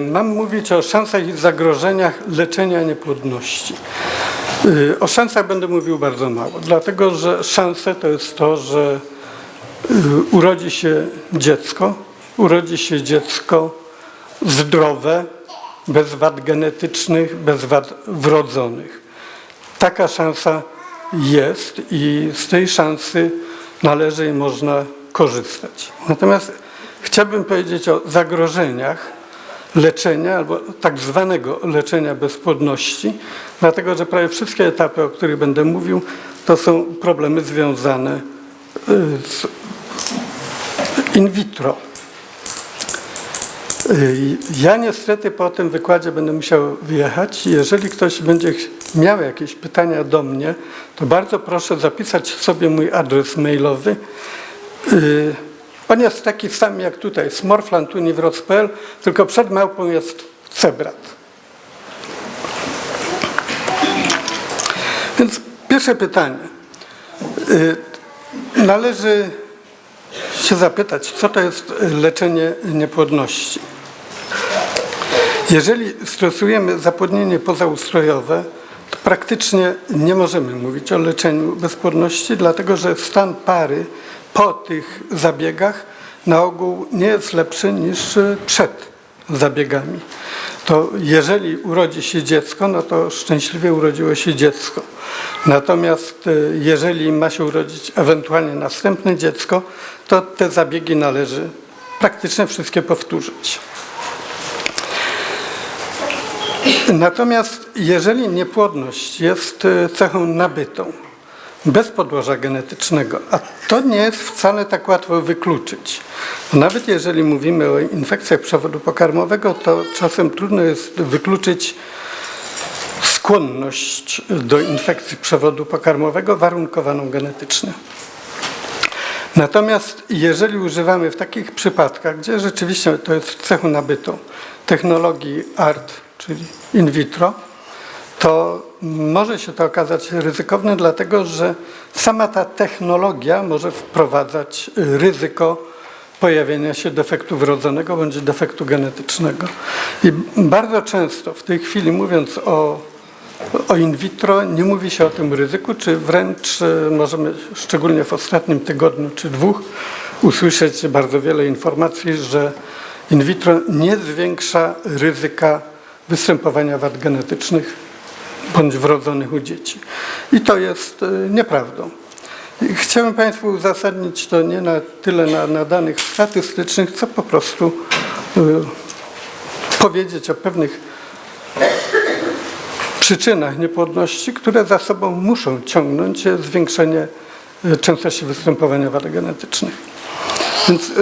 Mam mówić o szansach i zagrożeniach leczenia niepłodności. Y, O szansach będę mówił bardzo mało, dlatego że szanse to jest to, że y, urodzi się dziecko, urodzi się dziecko zdrowe, bez wad genetycznych, bez wad wrodzonych. Taka szansa jest i z tej szansy należy i można korzystać. Natomiast chciałbym powiedzieć o zagrożeniach leczenia albo tak zwanego leczenia bezpłodności, dlatego że prawie wszystkie etapy, o których będę mówił, to są problemy związane y, z in vitro. Y, Ja niestety po tym wykładzie będę musiał wyjechać. Jeżeli ktoś będzie miał jakieś pytania do mnie, to bardzo proszę zapisać sobie mój adres mailowy. On jest taki sam jak tutaj, smorflantuniwroc.pl, tylko przed małpą jest cebrat. Więc pierwsze pytanie. Y, Należy się zapytać, co to jest leczenie niepłodności. Jeżeli stosujemy zapłodnienie pozaustrojowe, praktycznie nie możemy mówić o leczeniu bezpłodności, dlatego że stan pary po tych zabiegach na ogół nie jest lepszy niż przed zabiegami. To jeżeli urodzi się dziecko, no to szczęśliwie urodziło się dziecko. Natomiast e, jeżeli ma się urodzić ewentualnie następne dziecko, to te zabiegi należy praktycznie wszystkie powtórzyć. Natomiast jeżeli niepłodność jest e, cechą nabytą, bez podłoża genetycznego, a to nie jest wcale tak łatwo wykluczyć. Nawet jeżeli mówimy o infekcjach przewodu pokarmowego, to czasem trudno jest wykluczyć skłonność do infekcji przewodu pokarmowego warunkowaną genetycznie. Natomiast jeżeli używamy w takich przypadkach, gdzie rzeczywiście to jest cechą nabytą technologii ART, czyli in vitro, to może się to okazać ryzykowne, dlatego że sama ta technologia może wprowadzać ryzyko pojawienia się defektu wrodzonego bądź defektu genetycznego. I bardzo często w tej chwili mówiąc o, o in vitro nie mówi się o tym ryzyku, czy wręcz e, możemy szczególnie w ostatnim tygodniu czy dwóch usłyszeć bardzo wiele informacji, że in vitro nie zwiększa ryzyka występowania wad genetycznych bądź wrodzonych u dzieci. I to jest e, nieprawdą. Chciałem Państwu uzasadnić to nie na tyle na, na danych statystycznych, co po prostu e, powiedzieć o pewnych przyczynach niepłodności, które za sobą muszą ciągnąć zwiększenie e, częstości występowania wad genetycznych. Więc e,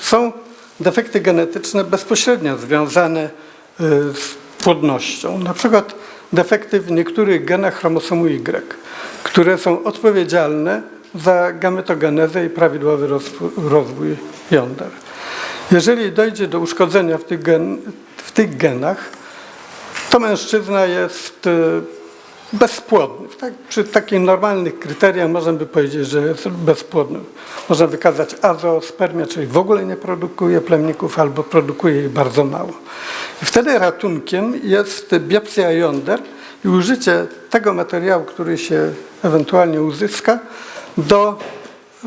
są defekty genetyczne bezpośrednio związane e, z płodnością. Na przykład defekty w niektórych genach chromosomu Y, które są odpowiedzialne za gametogenezę i prawidłowy rozwój, jąder. Jeżeli dojdzie do uszkodzenia w tych, gen, w tych genach, to mężczyzna jest e, bezpłodny. Tak, przy takich normalnych kryteriach można by powiedzieć, że jest bezpłodny. Można wykazać azoospermię, czyli w ogóle nie produkuje plemników albo produkuje jej bardzo mało. Wtedy ratunkiem jest biopsja jąder i użycie tego materiału, który się ewentualnie uzyska do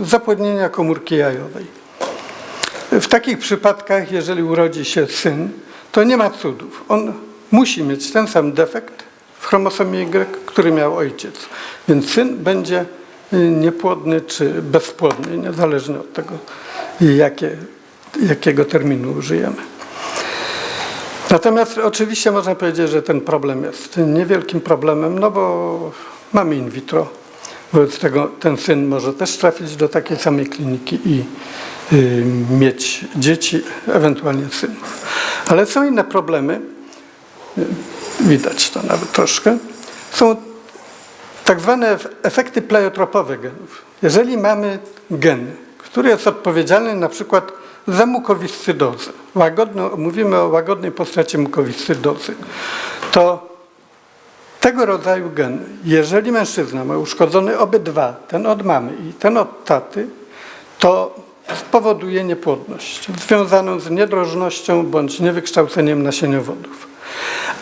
zapłodnienia komórki jajowej. W takich przypadkach, jeżeli urodzi się syn, to nie ma cudów. On musi mieć ten sam defekt w chromosomie Y, który miał ojciec. Więc syn będzie y, niepłodny czy bezpłodny, niezależnie od tego, jakie, jakiego terminu użyjemy. Natomiast oczywiście można powiedzieć, że ten problem jest niewielkim problemem, no bo mamy in vitro. Wobec tego ten syn może też trafić do takiej samej kliniki i y, mieć dzieci, ewentualnie synów. Ale są inne problemy, y, widać to nawet troszkę. Są tak zwane efekty pleiotropowe genów. Jeżeli mamy gen, który jest odpowiedzialny na przykład za mukowiscydozę, łagodną, mówimy o łagodnej postaci mukowiscydozy, to tego rodzaju gen, jeżeli mężczyzna ma uszkodzony obydwa, ten od mamy i ten od taty, to spowoduje niepłodność związaną z niedrożnością bądź niewykształceniem nasieniowodów.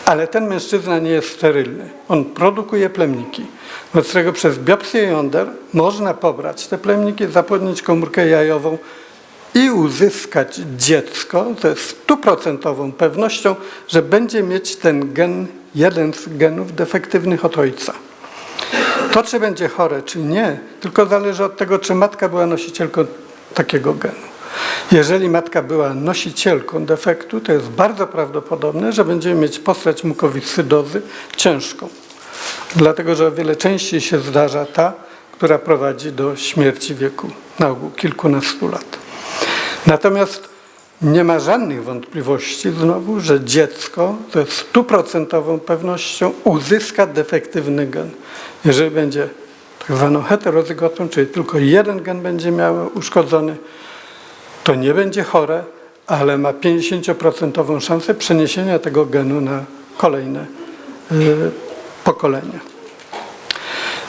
Ale ten mężczyzna nie jest sterylny. On produkuje plemniki. Wobec tego przez biopsję jąder można pobrać te plemniki, zapłodnić komórkę jajową i uzyskać dziecko ze stuprocentową pewnością, że będzie mieć ten gen, jeden z genów defektywnych od ojca. To, czy będzie chore, czy nie, tylko zależy od tego, czy matka była nosicielką takiego genu. Jeżeli matka była nosicielką defektu, to jest bardzo prawdopodobne, że będziemy mieć postać mukowiscydozy ciężką. Dlatego, że o wiele częściej się zdarza ta, która prowadzi do śmierci wieku na ogół kilkunastu lat. Natomiast nie ma żadnych wątpliwości znowu, że dziecko ze stuprocentową pewnością uzyska defektywny gen. Jeżeli będzie tak zwaną heterozygotą, czyli tylko jeden gen będzie miał uszkodzony, to nie będzie chore, ale ma 50% szansę przeniesienia tego genu na kolejne y, pokolenia.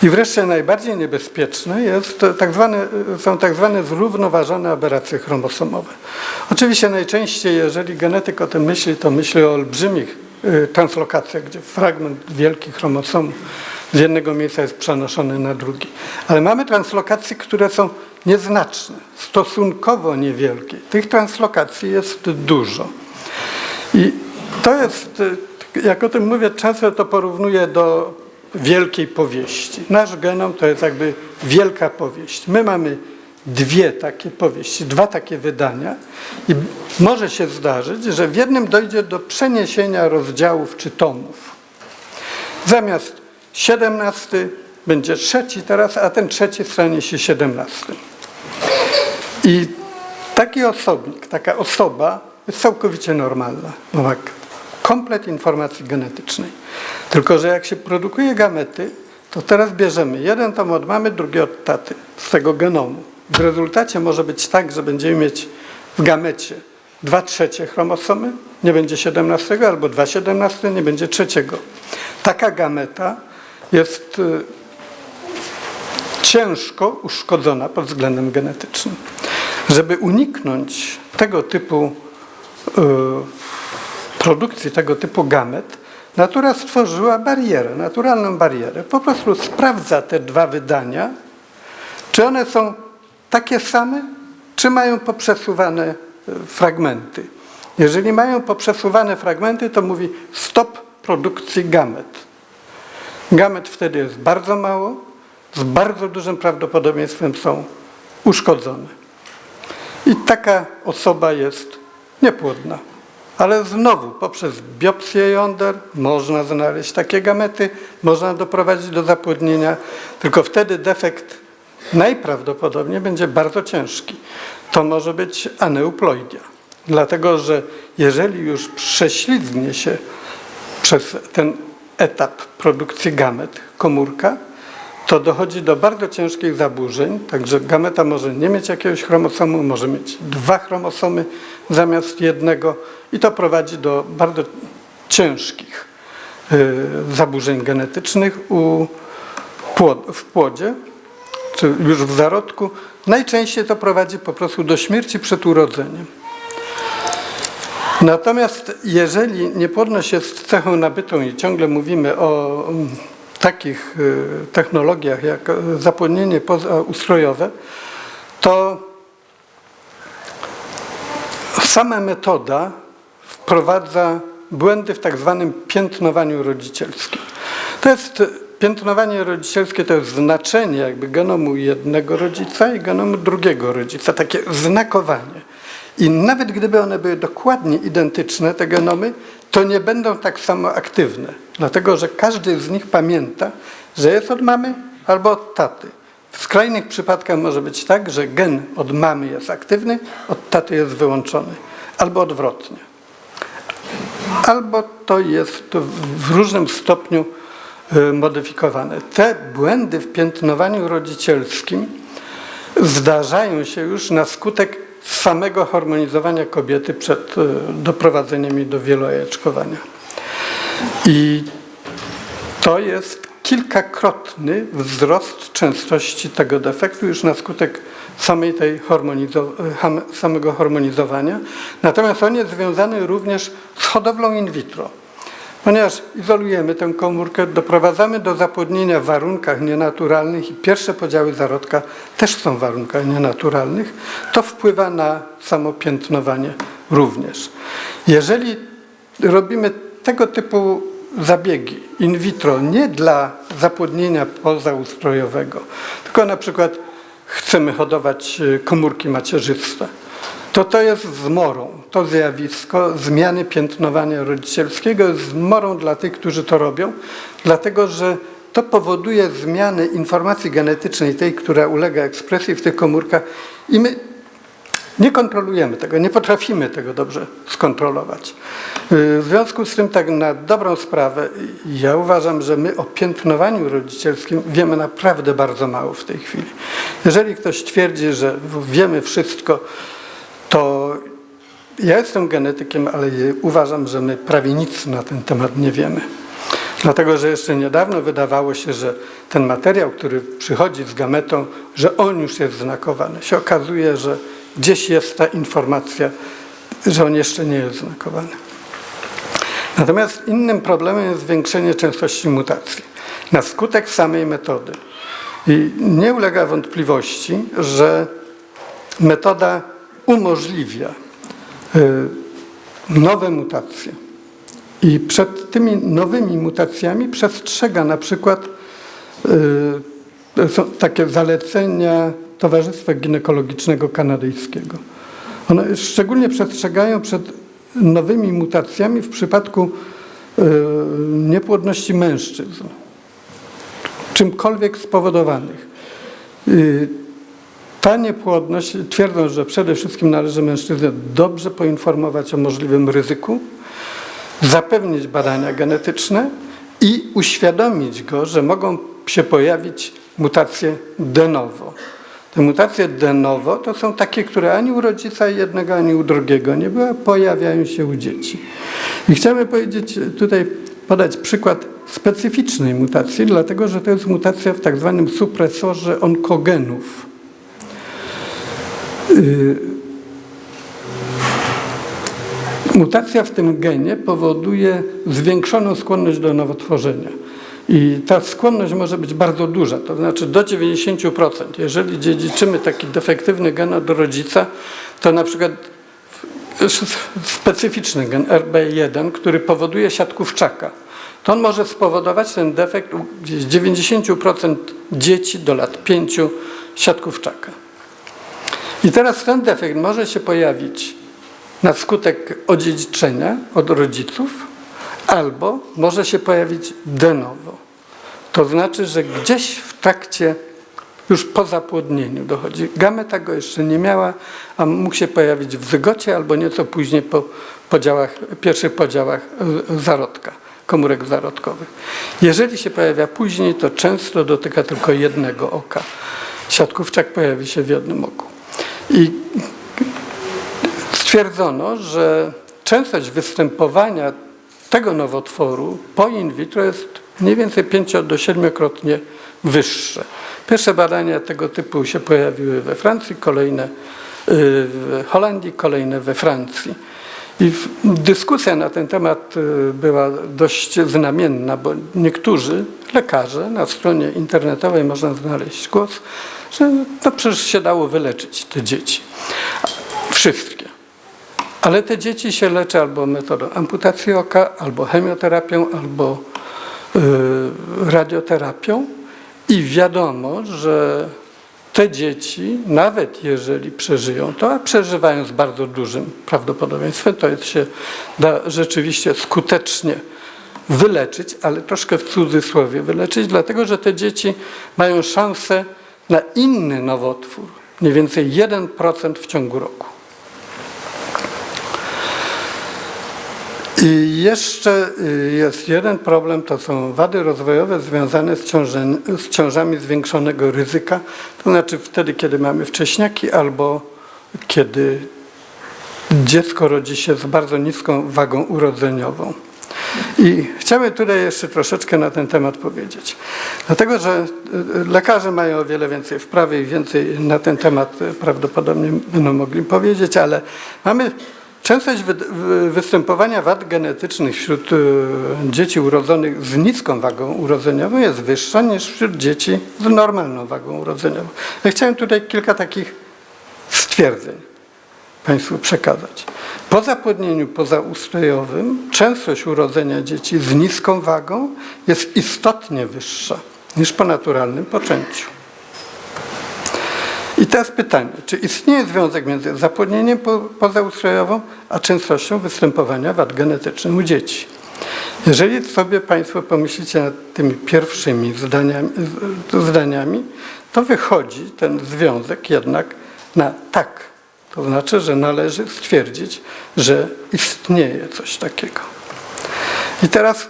I wreszcie najbardziej niebezpieczne jest tak zwane, są tak zwane zrównoważone aberracje chromosomowe. Oczywiście najczęściej, jeżeli genetyk o tym myśli, to myśli o olbrzymich y, translokacjach, gdzie fragment wielkich chromosomów z jednego miejsca jest przenoszony na drugi. Ale mamy translokacje, które są nieznaczne, stosunkowo niewielkie. Tych translokacji jest dużo. I to jest, y, jak o tym mówię, często to porównuję do wielkiej powieści. Nasz genom to jest jakby wielka powieść. My mamy dwie takie powieści, dwa takie wydania i może się zdarzyć, że w jednym dojdzie do przeniesienia rozdziałów czy tomów. Zamiast 17 będzie trzeci teraz, a ten trzeci stanie się 17. I taki osobnik, taka osoba jest całkowicie normalna. Bo ma komplet informacji genetycznej. Tylko, że jak się produkuje gamety, to teraz bierzemy jeden tom od mamy, drugi od taty, z tego genomu. W rezultacie może być tak, że będziemy mieć w gamecie 2 trzecie chromosomy, nie będzie 17, albo 2 17, nie będzie trzeciego. Taka gameta jest y, ciężko uszkodzona pod względem genetycznym. Żeby uniknąć tego typu y, produkcji tego typu gamet, natura stworzyła barierę, naturalną barierę. Po prostu sprawdza te dwa wydania, czy one są takie same, czy mają poprzesuwane e, fragmenty. Jeżeli mają poprzesuwane fragmenty, to mówi stop produkcji gamet. Gamet wtedy jest bardzo mało, z bardzo dużym prawdopodobieństwem są uszkodzone. I taka osoba jest niepłodna. Ale znowu poprzez biopsję jąder można znaleźć takie gamety, można doprowadzić do zapłodnienia, tylko wtedy defekt najprawdopodobniej będzie bardzo ciężki. To może być aneuploidia, dlatego że jeżeli już prześlizgnie się przez ten etap produkcji gamet komórka, to dochodzi do bardzo ciężkich zaburzeń, także gameta może nie mieć jakiegoś chromosomu, może mieć dwa chromosomy zamiast jednego i to prowadzi do bardzo ciężkich y, zaburzeń genetycznych u płod, w płodzie, czy już w zarodku. Najczęściej to prowadzi po prostu do śmierci przed urodzeniem. Natomiast jeżeli niepłodność jest cechą nabytą i ciągle mówimy o takich y, technologiach jak zapłodnienie pozaustrojowe, to sama metoda wprowadza błędy w tak zwanym piętnowaniu rodzicielskim. To jest piętnowanie rodzicielskie to jest znaczenie jakby genomu jednego rodzica i genomu drugiego rodzica, takie znakowanie. I nawet gdyby one były dokładnie identyczne, te genomy, to nie będą tak samo aktywne, dlatego że każdy z nich pamięta, że jest od mamy albo od taty. W skrajnych przypadkach może być tak, że gen od mamy jest aktywny, od taty jest wyłączony, albo odwrotnie. Albo to jest w różnym stopniu y, modyfikowane. Te błędy w piętnowaniu rodzicielskim zdarzają się już na skutek samego harmonizowania kobiety przed e, doprowadzeniem jej do wielojajeczkowania. I to jest kilkakrotny wzrost częstości tego defektu już na skutek samej tej ham- samego hormonizowania. Natomiast on jest związany również z hodowlą in vitro. Ponieważ izolujemy tę komórkę, doprowadzamy do zapłodnienia w warunkach nienaturalnych i pierwsze podziały zarodka też są w warunkach nienaturalnych, to wpływa na samo piętnowanie również. Jeżeli robimy tego typu zabiegi in vitro nie dla zapłodnienia pozaustrojowego, tylko na przykład chcemy hodować y, komórki macierzyste, to to jest zmorą. To zjawisko zmiany piętnowania rodzicielskiego jest zmorą dla tych, którzy to robią, dlatego że to powoduje zmianę informacji genetycznej, tej, która ulega ekspresji w tych komórkach i my nie kontrolujemy tego, nie potrafimy tego dobrze skontrolować. Y, W związku z tym, tak na dobrą sprawę, ja uważam, że my o piętnowaniu rodzicielskim wiemy naprawdę bardzo mało w tej chwili. Jeżeli ktoś twierdzi, że wiemy wszystko, to ja jestem genetykiem, ale uważam, że my prawie nic na ten temat nie wiemy. Dlatego, że jeszcze niedawno wydawało się, że ten materiał, który przychodzi z gametą, że on już jest znakowany. Się okazuje, że gdzieś jest ta informacja, że on jeszcze nie jest znakowany. Natomiast innym problemem jest zwiększenie częstości mutacji na skutek samej metody. I nie ulega wątpliwości, że metoda umożliwia nowe mutacje. I przed tymi nowymi mutacjami przestrzega na przykład y, są takie zalecenia Towarzystwa Ginekologicznego Kanadyjskiego. One szczególnie przestrzegają przed nowymi mutacjami w przypadku y, niepłodności mężczyzn, czymkolwiek spowodowanych. Ta niepłodność, twierdzą, że przede wszystkim należy mężczyznę dobrze poinformować o możliwym ryzyku, zapewnić badania genetyczne i uświadomić go, że mogą się pojawić mutacje de novo. Te mutacje de novo to są takie, które ani u rodzica jednego, ani u drugiego nie były, pojawiają się u dzieci. I chciałbym powiedzieć tutaj, podać przykład specyficznej mutacji, dlatego że to jest mutacja w tak zwanym supresorze onkogenów. Y, Mutacja w tym genie powoduje zwiększoną skłonność do nowotworzenia. I ta skłonność może być bardzo duża, to znaczy do 90%. Jeżeli dziedziczymy taki defektywny gen od rodzica, to na przykład specyficzny gen RB1, który powoduje siatkówczaka, to on może spowodować ten defekt u gdzieś 90% dzieci do lat 5 siatkówczaka. I teraz ten defekt może się pojawić na skutek odziedziczenia od rodziców, albo może się pojawić de novo. To znaczy, że gdzieś w trakcie, już po zapłodnieniu dochodzi. Gameta go jeszcze nie miała, a mógł się pojawić w zygocie albo nieco później po podziałach, pierwszych podziałach zarodka, komórek zarodkowych. Jeżeli się pojawia później, to często dotyka tylko jednego oka. Siatkówczak pojawi się w jednym oku. I stwierdzono, że częstość występowania tego nowotworu po in vitro jest mniej więcej 5 do 7-krotnie wyższe. Pierwsze badania tego typu się pojawiły we Francji, kolejne y, w Holandii, kolejne we Francji. I dyskusja na ten temat y, była dość znamienna, bo niektórzy lekarze na stronie internetowej można znaleźć głos, że no przecież się dało wyleczyć te dzieci. Wszystkie. Ale te dzieci się leczy albo metodą amputacji oka, albo chemioterapią, albo y, radioterapią. I wiadomo, że te dzieci, nawet jeżeli przeżyją to, a przeżywają z bardzo dużym prawdopodobieństwem, to jest się da rzeczywiście skutecznie wyleczyć, ale troszkę w cudzysłowie wyleczyć, dlatego że te dzieci mają szansę na inny nowotwór, mniej więcej 1% w ciągu roku. I jeszcze y, jest jeden problem, to są wady rozwojowe związane z, z ciążami zwiększonego ryzyka, to znaczy wtedy, kiedy mamy wcześniaki albo kiedy dziecko rodzi się z bardzo niską wagą urodzeniową. I chciałbym tutaj jeszcze troszeczkę na ten temat powiedzieć. Dlatego, że y, lekarze mają o wiele więcej wprawy i więcej na ten temat y, prawdopodobnie będą mogli powiedzieć, ale mamy częstość wy, wy, występowania wad genetycznych wśród y, dzieci urodzonych z niską wagą urodzeniową jest wyższa niż wśród dzieci z normalną wagą urodzeniową. Ja chciałem tutaj kilka takich stwierdzeń Państwu przekazać. Po zapłodnieniu pozaustrojowym częstość urodzenia dzieci z niską wagą jest istotnie wyższa niż po naturalnym poczęciu. Teraz pytanie, czy istnieje związek między zapłodnieniem po, pozaustrojową a częstością występowania wad genetycznych u dzieci? Jeżeli sobie Państwo pomyślicie nad tymi pierwszymi zdaniami, zdaniami to wychodzi ten związek jednak na tak. To znaczy, że należy stwierdzić, że istnieje coś takiego. I teraz,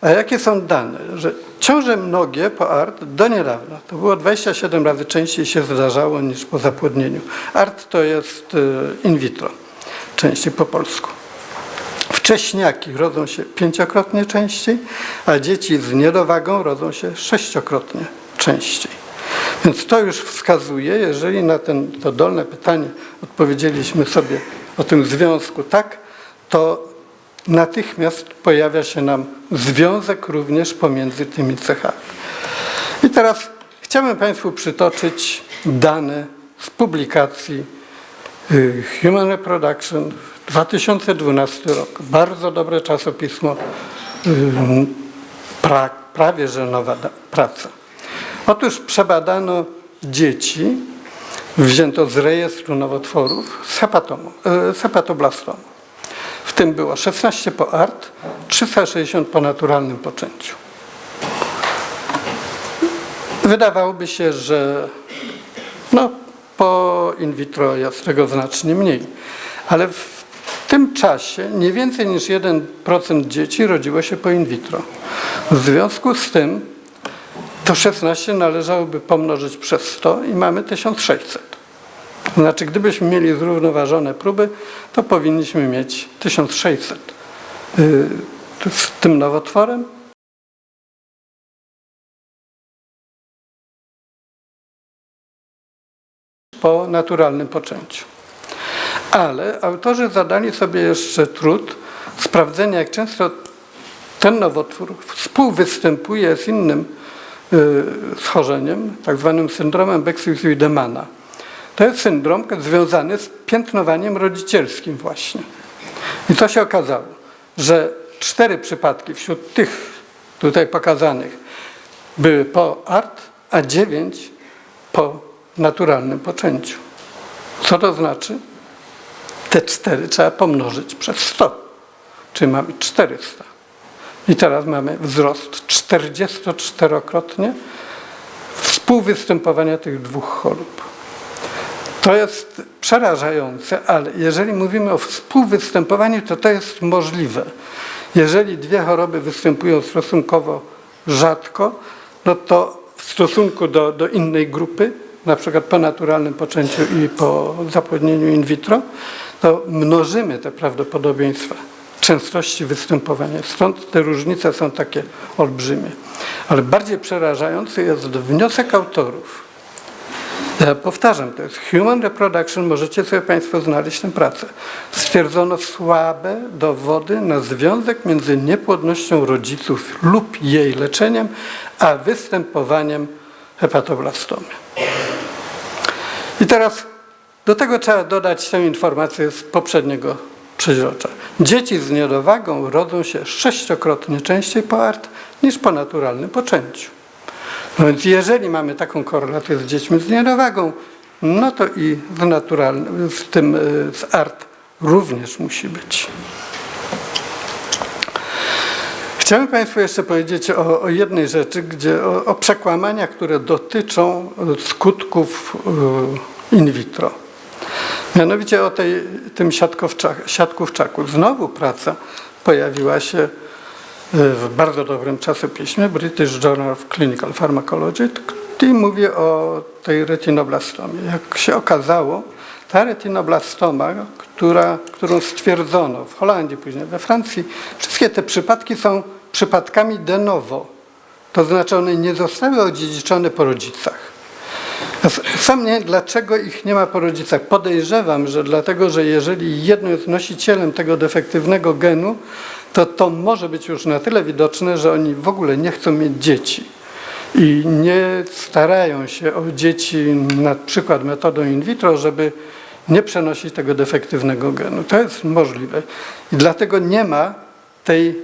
a jakie są dane? Że ciąże mnogie po ART do niedawna, to było 27 razy częściej się zdarzało niż po zapłodnieniu. ART to jest y, in vitro, częściej po polsku. Wcześniaki rodzą się pięciokrotnie częściej, a dzieci z niedowagą rodzą się sześciokrotnie częściej. Więc to już wskazuje, jeżeli na ten, to dolne pytanie odpowiedzieliśmy sobie o tym związku tak, to natychmiast pojawia się nam związek również pomiędzy tymi cechami. I teraz chciałbym Państwu przytoczyć dane z publikacji y, Human Reproduction 2012 rok. Bardzo dobre czasopismo, y, pra, prawie że nowa praca. Otóż przebadano dzieci, wzięto z rejestru nowotworów z, e, z hepatoblastomą. W tym było 16 po ART, 360 po naturalnym poczęciu. Wydawałoby się, że no, po in vitro jest tego znacznie mniej, ale w tym czasie nie więcej niż 1% dzieci rodziło się po in vitro. W związku z tym to 16 należałoby pomnożyć przez 100 i mamy 1600. Znaczy, gdybyśmy mieli zrównoważone próby, to powinniśmy mieć 1600 yy, z tym nowotworem. Po naturalnym poczęciu. Ale autorzy zadali sobie jeszcze trud sprawdzenia, jak często ten nowotwór współwystępuje z innym y, schorzeniem, tak zwanym syndromem Bexus-Wiedemana. To jest syndrom związany z piętnowaniem rodzicielskim właśnie. I co się okazało? Że cztery przypadki wśród tych tutaj pokazanych były po ART, a dziewięć po naturalnym poczęciu. Co to znaczy? Te cztery trzeba pomnożyć przez 100, czyli mamy 400. I teraz mamy wzrost 44-krotnie współwystępowania tych dwóch chorób. To jest przerażające, ale jeżeli mówimy o współwystępowaniu, to to jest możliwe. Jeżeli dwie choroby występują stosunkowo rzadko, no to w stosunku do, do innej grupy, na przykład po naturalnym poczęciu i po zapłodnieniu in vitro, to mnożymy te prawdopodobieństwa częstości występowania. Stąd te różnice są takie olbrzymie. Ale bardziej przerażający jest wniosek autorów. Ja powtarzam, to jest Human Reproduction, możecie sobie Państwo znaleźć tę pracę. Stwierdzono słabe dowody na związek między niepłodnością rodziców lub jej leczeniem, a występowaniem hepatoblastomy. I teraz do tego trzeba dodać tę informację z poprzedniego przeźrocza. Dzieci z niedowagą rodzą się sześciokrotnie częściej po ART niż po naturalnym poczęciu. Więc jeżeli mamy taką korelację z dziećmi z niedowagą, no to i z naturalnym, z tym z ART również musi być. Chciałem Państwu jeszcze powiedzieć o, o jednej rzeczy, gdzie o, o przekłamaniach, które dotyczą y, skutków y, in vitro. Mianowicie o tej, tym siatkowczaku. Znowu praca pojawiła się w bardzo dobrym czasopiśmie British Journal of Clinical Pharmacology i mówi o tej retinoblastomie. Jak się okazało, ta retinoblastoma, która, którą stwierdzono w Holandii, później we Francji, wszystkie te przypadki są przypadkami de novo. To znaczy one nie zostały odziedziczone po rodzicach. Sam nie dlaczego ich nie ma po rodzicach. Podejrzewam, że dlatego, że jeżeli jedno jest nosicielem tego defektywnego genu, to to może być już na tyle widoczne, że oni w ogóle nie chcą mieć dzieci i nie starają się o dzieci na przykład metodą in vitro, żeby nie przenosić tego defektywnego genu. To jest możliwe. I dlatego nie ma tej,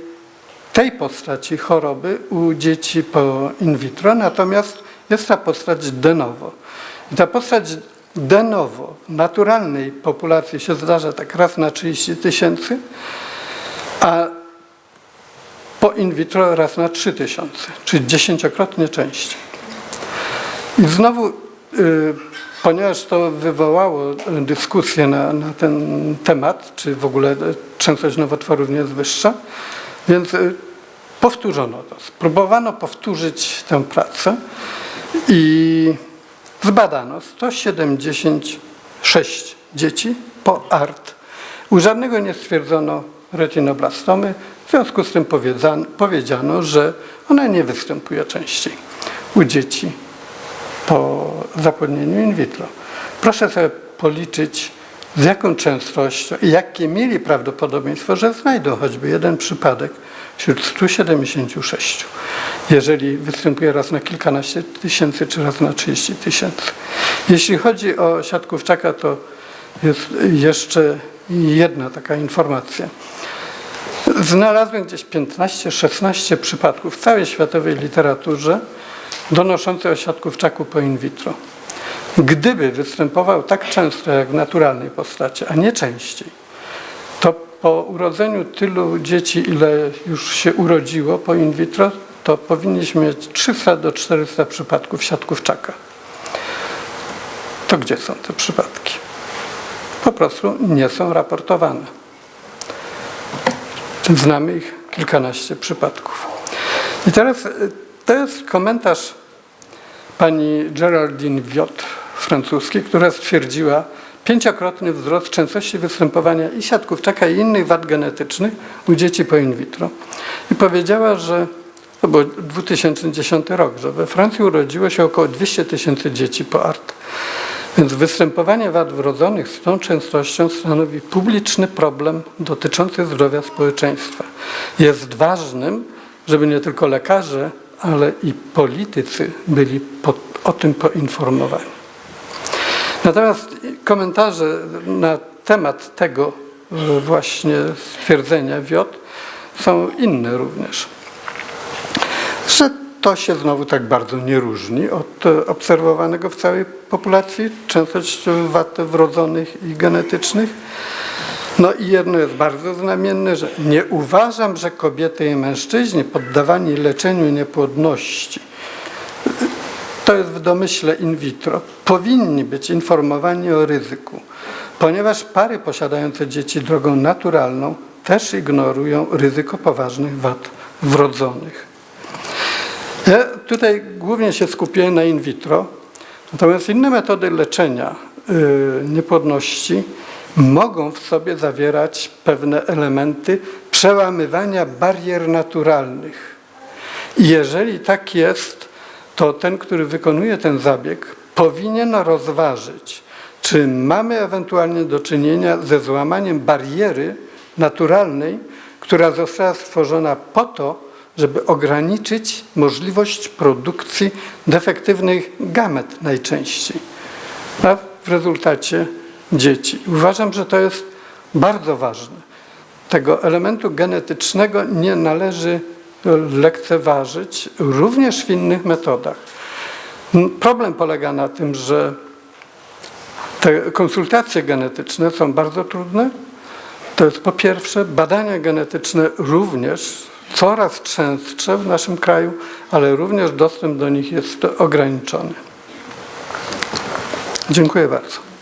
tej postaci choroby u dzieci po in vitro, natomiast jest ta postać de novo. I ta postać de novo w naturalnej populacji się zdarza tak raz na 30 tysięcy, a po in vitro raz na 3000, czyli dziesięciokrotnie częściej. I znowu, y, ponieważ to wywołało dyskusję na, na ten temat, czy w ogóle częstość nowotworów nie jest wyższa, więc y, powtórzono to. Spróbowano powtórzyć tę pracę i zbadano 176 dzieci po ART. U żadnego nie stwierdzono retinoblastomy, w związku z tym powiedziano, że ona nie występuje częściej u dzieci po zapłodnieniu in vitro. Proszę sobie policzyć, z jaką częstością i jakie mieli prawdopodobieństwo, że znajdą choćby jeden przypadek wśród 176, jeżeli występuje raz na kilkanaście tysięcy czy raz na 30 tysięcy. Jeśli chodzi o siatkówczaka, to jest jeszcze jedna taka informacja. Znalazłem gdzieś 15-16 przypadków w całej światowej literaturze donoszących o siatkówczaku po in vitro. Gdyby występował tak często jak w naturalnej postaci, a nie częściej, to po urodzeniu tylu dzieci, ile już się urodziło po in vitro, to powinniśmy mieć 300 do 400 przypadków siatkówczaka. To gdzie są te przypadki? Po prostu nie są raportowane. Znamy ich kilkanaście przypadków. I teraz y, to jest komentarz pani Geraldine Viot francuskiej, która stwierdziła pięciokrotny wzrost częstości występowania i siatkówczaka i innych wad genetycznych u dzieci po in vitro. I powiedziała, że to był 2010 rok, że we Francji urodziło się około 200 tysięcy dzieci po ART. Więc występowanie wad wrodzonych z tą częstością stanowi publiczny problem dotyczący zdrowia społeczeństwa. Jest ważnym, żeby nie tylko lekarze, ale i politycy byli po, o tym poinformowani. Natomiast komentarze na temat tego e, właśnie stwierdzenia WIOT są inne również. Że to się znowu tak bardzo nie różni od e, obserwowanego w całej populacji, częstość wad wrodzonych i genetycznych. No i jedno jest bardzo znamienne, że nie uważam, że kobiety i mężczyźni poddawani leczeniu niepłodności, to jest w domyśle in vitro, powinni być informowani o ryzyku, ponieważ pary posiadające dzieci drogą naturalną też ignorują ryzyko poważnych wad wrodzonych. Ja tutaj głównie się skupiłem na in vitro, natomiast inne metody leczenia yy, niepłodności mogą w sobie zawierać pewne elementy przełamywania barier naturalnych. I jeżeli tak jest, to ten, który wykonuje ten zabieg, powinien rozważyć, czy mamy ewentualnie do czynienia ze złamaniem bariery naturalnej, która została stworzona po to, żeby ograniczyć możliwość produkcji defektywnych gamet najczęściej. A w rezultacie dzieci. Uważam, że to jest bardzo ważne. Tego elementu genetycznego nie należy lekceważyć również w innych metodach. Problem polega na tym, że te konsultacje genetyczne są bardzo trudne. To jest po pierwsze, badania genetyczne również coraz częstsze w naszym kraju, ale również dostęp do nich jest ograniczony. Dziękuję bardzo.